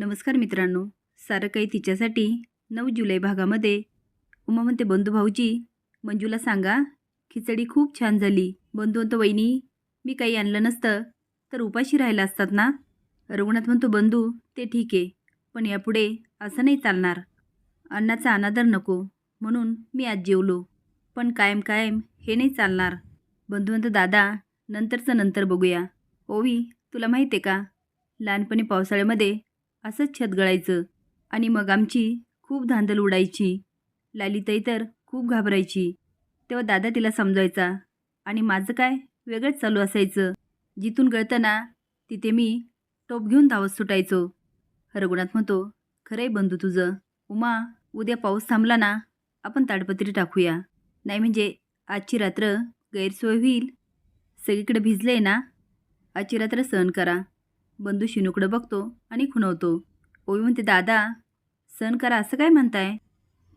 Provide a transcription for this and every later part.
नमस्कार मित्रांनो. सारं काही तिच्यासाठी नऊ जुलै भागामध्ये उमा म्हणते बंधू भाऊजी मंजूला सांगा खिचडी खूप छान झाली. बंधू म्हणतो वहिनी मी काही आणलं नसतं तर उपाशी राहिला असतात ना? रघुनाथ म्हणतो बंधू ते ठीक आहे पण यापुढे असं नाही चालणार. अन्नाचा अनादर नको म्हणून मी आज जेवलो. पण कायम कायम हे नाही चालणार. बंधू म्हणतो दादा नंतरचं नंतर बघूया. ओवी तुला माहिती आहे का? लहानपणी पावसाळ्यामध्ये असंच छत गळायचं. आणि मग आमची खूप धांदल उडायची. लालीताई तर खूप घाबरायची. तेव्हा दादा तिला समजायचा. आणि माझं काय वेगळंच चालू असायचं. जिथून गळताना तिथे मी टोप घेऊन धावत सुटायचो. रघुनाथ म्हणतो खरंय बंधू तुझं. उमा उद्या पाऊस थांबला ना आपण ताडपत्री टाकूया. नाही म्हणजे आजची रात्र गैरसोय होईल. सगळीकडे भिजले ना. आजची रात्र सहन करा. बंधू शिनूकडं बघतो आणि खुणवतो. ओवी म्हणते दादा सहन करा असं काय म्हणताय?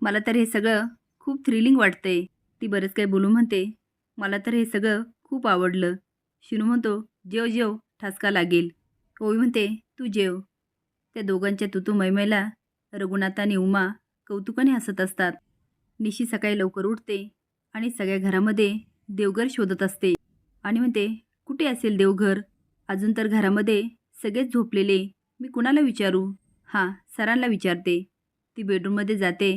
मला तर हे सगळं खूप थ्रिलिंग वाटतंय. ती बरंच काही बोलू म्हणते मला तर हे सगळं खूप आवडलं. शिनू म्हणतो जेव जेव ठसका लागेल. ओवी म्हणते तू जेव. त्या दोघांच्या तुतू मैमेला रघुनाथ आणि उमा कौतुकाने हसत असतात. निशी सकाळी लवकर उठते आणि सगळ्या घरामध्ये देवघर शोधत असते आणि म्हणते कुठे असेल देवघर? अजून तर घरामध्ये सगळेच झोपलेले. मी कुणाला विचारू? हां सरांना विचारते. ती बेडरूममध्ये जाते.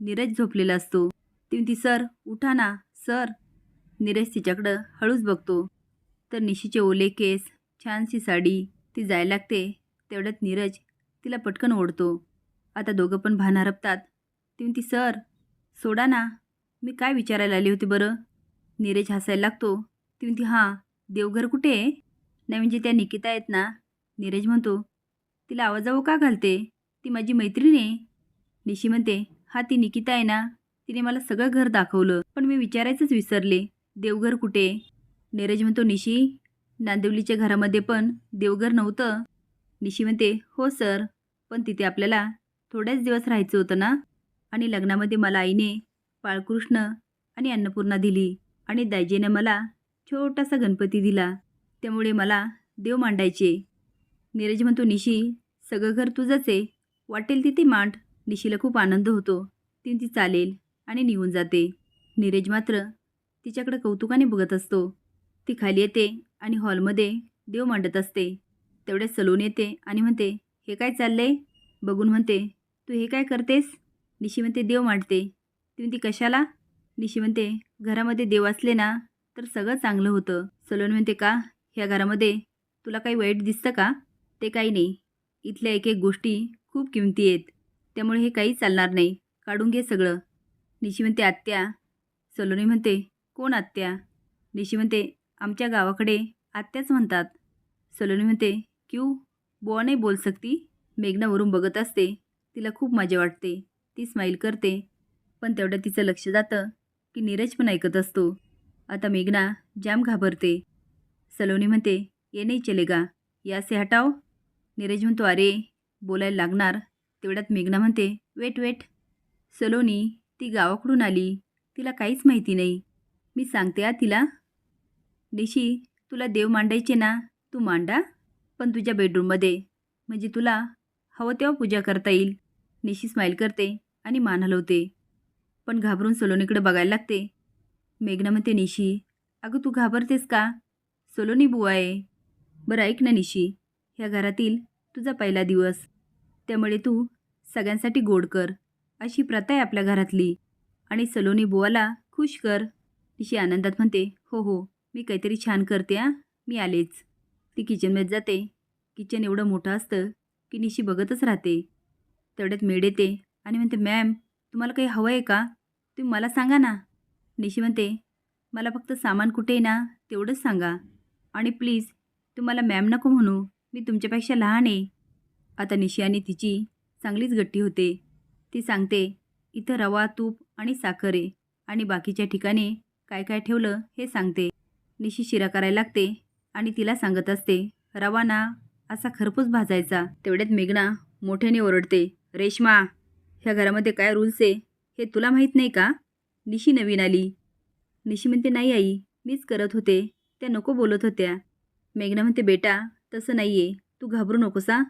नीरज झोपलेला असतो. ती म्हणती सर उठा ना सर. नीरज तिच्याकडं हळूच बघतो. तर निशीचे ओले केस छानशी साडी ती जायला लागते. तेवढ्यात नीरज तिला पटकन ओढतो. आता दोघं पण भान हरपतात. ती म्हणती सर सोडा ना. मी काय विचारायला आली होती बरं? नीरज हसायला लागतो. ती म्हणती हां देवघर कुठे आहे? नाही म्हणजे त्या निकिता आहेत ना. नीरज म्हणतो तिला आवाजावं का घालते? ती माझी मैत्रीण आहे. निशी म्हणते हा ती निकिता आहे ना? तिने मला सगळं घर दाखवलं पण मी विचारायचंच विसरले. देवघर कुठे? नीरज म्हणतो निशी नांदिवलीच्या घरामध्ये पण देवघर नव्हतं. निशी म्हणते हो सर पण तिथे आपल्याला थोड्याच दिवस राहायचं होतं ना? आणि लग्नामध्ये मला आईने बाळकृष्ण आणि अन्नपूर्णा दिली आणि दायजीने मला छोटासा गणपती दिला. त्यामुळे मला देव मांडायचे. नीरज म्हणतो निशी सगळं घर तुझंच आहे. वाटेल तिथे मांड. निशीला खूप आनंद होतो. ती ती चालेल. आणि निघून जाते. नीरज मात्र तिच्याकडे कौतुकाने बघत असतो. ती खाली येते आणि हॉलमध्ये देव मांडत असते. तेवढ्या सलून येते आणि म्हणते हे काय चाललंय? बघून म्हणते तू हे काय करतेस? निशी म्हणते देव मांडते. ती म्हणते कशाला? निशी म्हणते घरामध्ये देव असले ना तर सगळं चांगलं होतं. सलोन म्हणते का? ह्या घरामध्ये तुला काही वाईट दिसतं का? ते काही नाही. इथल्या एक एक गोष्टी खूप किमती आहेत. त्यामुळे हे काही चालणार नाही. काढून घे सगळं. निशी म्हणते आत्या. सलोनी म्हणते कोण आत्या? निशी म्हणते आमच्या गावाकडे आत्याच म्हणतात. सलोनी म्हणते क्यू? बुवा नाही बोल सकती? मेघनावरून बघत असते. तिला खूप मजा वाटते. ती स्माईल करते. पण तेवढं तिचं लक्ष जातं की नीरज पण ऐकत असतो. आता मेघना जाम घाबरते. सलोनी म्हणते ये नाही चलेगा. या से हटाव नीरज म्हणतो अरे बोलायला लागणार. तेवढ्यात मेघना म्हणते वेट वेट. सलोनी ती गावाकडून आली. तिला काहीच माहिती नाही. मी सांगते आ तिला. निशी तुला देव मांडायचे ना. तू मांडा पण तुझ्या बेडरूममध्ये. म्हणजे तुला हवं तेव्हा पूजा करता येईल. निशी स्माईल करते आणि मान हलवते. पण घाबरून सलोनीकडे बघायला लागते. मेघना म्हणते निशी अगं तू घाबरतेस का? सलोनी बुवा आहे. बरं ऐक ना निशी. ह्या घरातील तुझा पहिला दिवस. त्यामुळे तू सगळ्यांसाठी गोड कर अशी प्रथा आहे आपल्या घरातली. आणि सलोनी बुवाला खुश कर. निशी आनंदात म्हणते हो हो मी काहीतरी छान करते आ मी आलेच. ती किचनमध्ये जाते. किचन एवढं मोठं असतं की निशी बघतच राहते. तेवढ्यात मेड येते आणि म्हणते मॅम तुम्हाला काही हवं आहे का? तुम्ही मला सांगा ना. निशी म्हणते मला फक्त सामान कुठे आहे ना तेवढंच सांगा. आणि प्लीज तुम्हाला मॅम नको म्हणू. मी तुमच्यापेक्षा लहान आहे. आता निशी तिची चांगलीच गट्टी होते. ती सांगते इथं रवा तूप आणि साखर आहे. आणि बाकीच्या ठिकाणी काय काय ठेवलं हे सांगते. निशी शिरा करायला लागते आणि तिला सांगत असते रवा ना असा खरपूस भाजायचा. तेवढ्यात मेघना मोठ्याने ओरडते रेश्मा ह्या घरामध्ये काय रूल्स आहे? हे तुला माहीत नाही का? निशी नवीन आली. निशी म्हणते नाही आई मीच करत होते. त्या नको बोलत होत्या. मेघना म्हणते बेटा तसं नाही आहे तू घाबरू नकोसा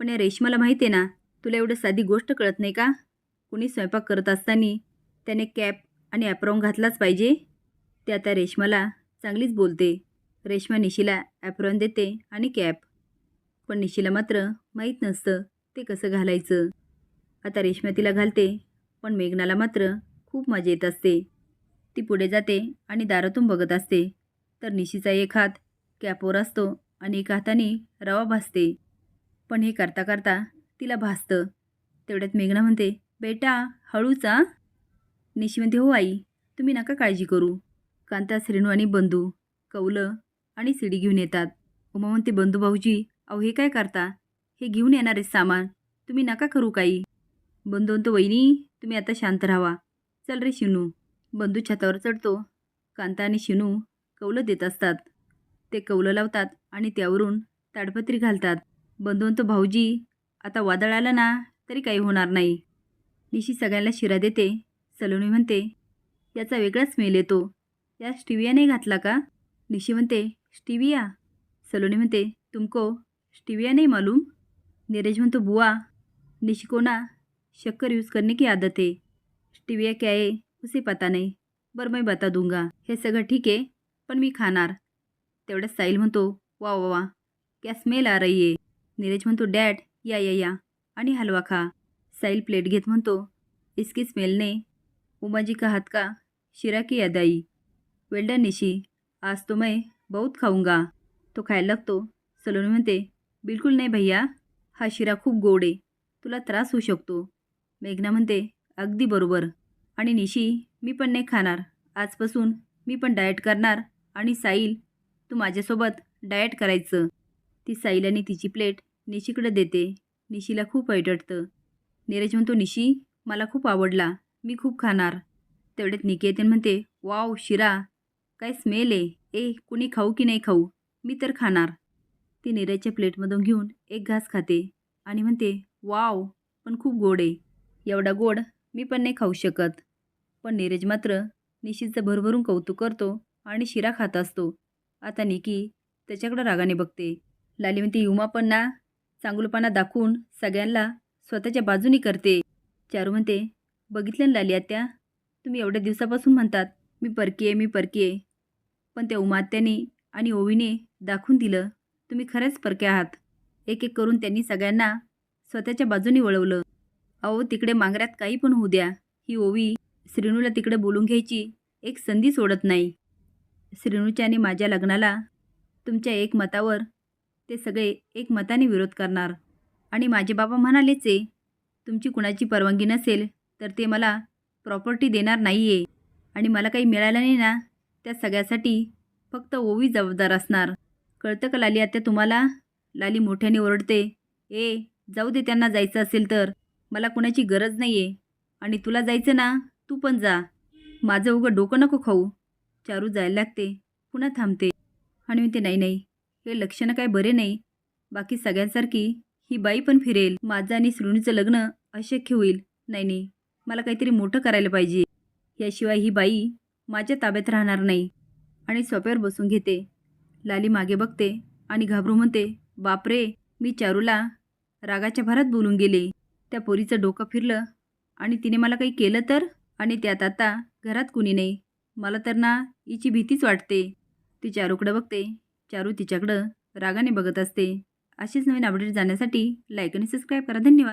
पण या रेशमाला माहीत आहे ना तुला एवढं साधी गोष्ट कळत नाही का? कुणी स्वयंपाक करत असताना त्याने कॅप आणि ॲप्रॉन घातलाच पाहिजे. ते आता रेशमाला चांगलीच बोलते. रेशमा निशीला ॲप्रॉन देते आणि कॅप. पण निशीला मात्र माहीत नसतं ते कसं घालायचं. आता रेशमा तिला घालते पण मेघनाला मात्र खूप मजा येत असते. ती पुढे जाते आणि दारातून बघत असते. तर निशीचा एक हात कॅपवर असतो अनेक हाताने रवा भासते पण हे करता करता तिला भासतं तेवढ्यात मेघना म्हणते बेटा हळूचा निशी म्हणते हो आई तुम्ही नका काळजी करू. कांता श्रेणू आणि बंधू कौलं आणि सिडी घेऊन येतात. उमा म्हणते बंधू भाऊजी अहो हे काय करता? हे घेऊन येणार आहे सामान. तुम्ही नका करू काही. बंधू म्हणतो वहिनी तुम्ही आता शांत राहावा चल रे शिनू. बंधू छतावर चढतो. कांता आणि शिनू कौलं देत असतात. ते कौलं लावतात आणि त्यावरून ताडपत्री घालतात. बंधुवंत भाऊजी. आता वादळ आलं ना तरी काही होणार नाही. निशी सगळ्यांना शिरा देते. सलोनी म्हणते याचा वेगळाच मेल येतो. या स्टिवियाने घातला का? निशी म्हणते स्टिविया? सलोनी म्हणते तुमको स्टिविया नाही मालूम? नीरज म्हणतो बुआ निशी को शक्कर यूज़ करने की आदत है स्टिविया क्या है उसे पता नहीं. बरं मैं बता दूंगा. हे सगळं ठीक आहे पण मी खाणार. तेवढ्यात साईल म्हणतो वा वा वा क्या स्मेल आ रही आहे नीरज म्हणतो डॅड या या या. आणि हलवा खा. साईल प्लेट घेत म्हणतो इसकी स्मेलने उमाजी का हाथ का शिरा की यादाई वेल्डन निशी. आज तो मैं बहुत खाऊंगा. तो खायला लागतो. सलोनी म्हणते बिलकुल नाही भैया हा शिरा खूप गोड आहे. तुला त्रास होऊ शकतो. मेघना म्हणते अगदी बरोबर. आणि निशी मी पण नाही खाणार. आजपासून मी पण डाएट करणार आणि साईल तू माझ्यासोबत डाएट करायचं. ती साईल आणि तिची प्लेट निशीकडे देते. निशीला खूप वाईट वाटतं नीरज म्हणतो निशी मला खूप आवडला. मी खूप खाणार. तेवढ्यात निकेतन म्हणते वाव शिरा. काय स्मेल आहे. ए कुणी खाऊ की नाही खाऊ? मी तर खाणार. ती नीरजच्या प्लेटमधून घेऊन एक घास खाते आणि म्हणते वाव पण खूप गोड आहे. एवढा गोड मी पण नाही खाऊ शकत. पण नीरज मात्र निशीचं भरभरून कौतुक करतो आणि शिरा खात असतो. आता निकी त्याच्याकडं रागाने बघते. लाली म्हणते उमापणा पण चांगुलपणा दाखवून सगळ्यांना स्वतःच्या बाजूनी करते. चारू म्हणते बघितलं लाली आत्या? तुम्ही एवढ्या दिवसापासून म्हणतात मी परकी आहे मी परकी आहे पण त्या उमात्याने आणि ओवीने दाखवून दिलं तुम्ही खरंच परके आहात. एक एक करून त्यांनी सगळ्यांना स्वतःच्या बाजूनी वळवलं. अहो तिकडे मांगऱ्यात काही पण होऊ द्या. ही ओवी श्रीणूला तिकडे बोलून घ्यायची एक संधी सोडत नाही. श्रेणूच्या आणि माझ्या लग्नाला तुमच्या एक मतावर ते सगळे एक मताने विरोध करणार. आणि माझे बाबा म्हणालेच आहे तुमची कुणाची परवानगी नसेल तर ते मला प्रॉपर्टी देणार नाही आहे आणि मला काही मिळालं नाही ना त्या सगळ्यासाठी फक्त ओवी जबाबदार असणार. कळतं का लाली आत्या तुम्हाला? लाली मोठ्याने ओरडते ए जाऊ दे त्यांना जायचं असेल तर. मला कुणाची गरज नाही आहे आणि तुला जायचं ना तू पण जा. माझं उगं डोकं नको खाऊ. चारू जायला लागते. पुन्हा थांबते. आणि म्हणते नाही नाही हे लक्षणं काय बरे नाही. बाकी सगळ्यांसारखी ही बाई पण फिरेल. माझं आणि श्रुणीचं लग्न अशक्य होईल. नाही नाही मला काहीतरी मोठं करायला पाहिजे. याशिवाय ही बाई माझ्या ताब्यात राहणार नाही. आणि सोप्यावर बसून घेते. लाली मागे बघते आणि घाबरू म्हणते बापरे मी चारूला रागाच्या भरात बोलून गेले. त्या पोरीचं डोकं फिरलं आणि तिने मला काही केलं तर? आणि त्यात आता घरात कुणी नाही. मला तर ना हिची भीतीच वाटते. ती चारूकडं बघते. चारू तिच्याकडं रागाने बघत असते. अशीच नवीन अपडेट जाण्यासाठी लाईक आणि सबस्क्राईब करा. धन्यवाद.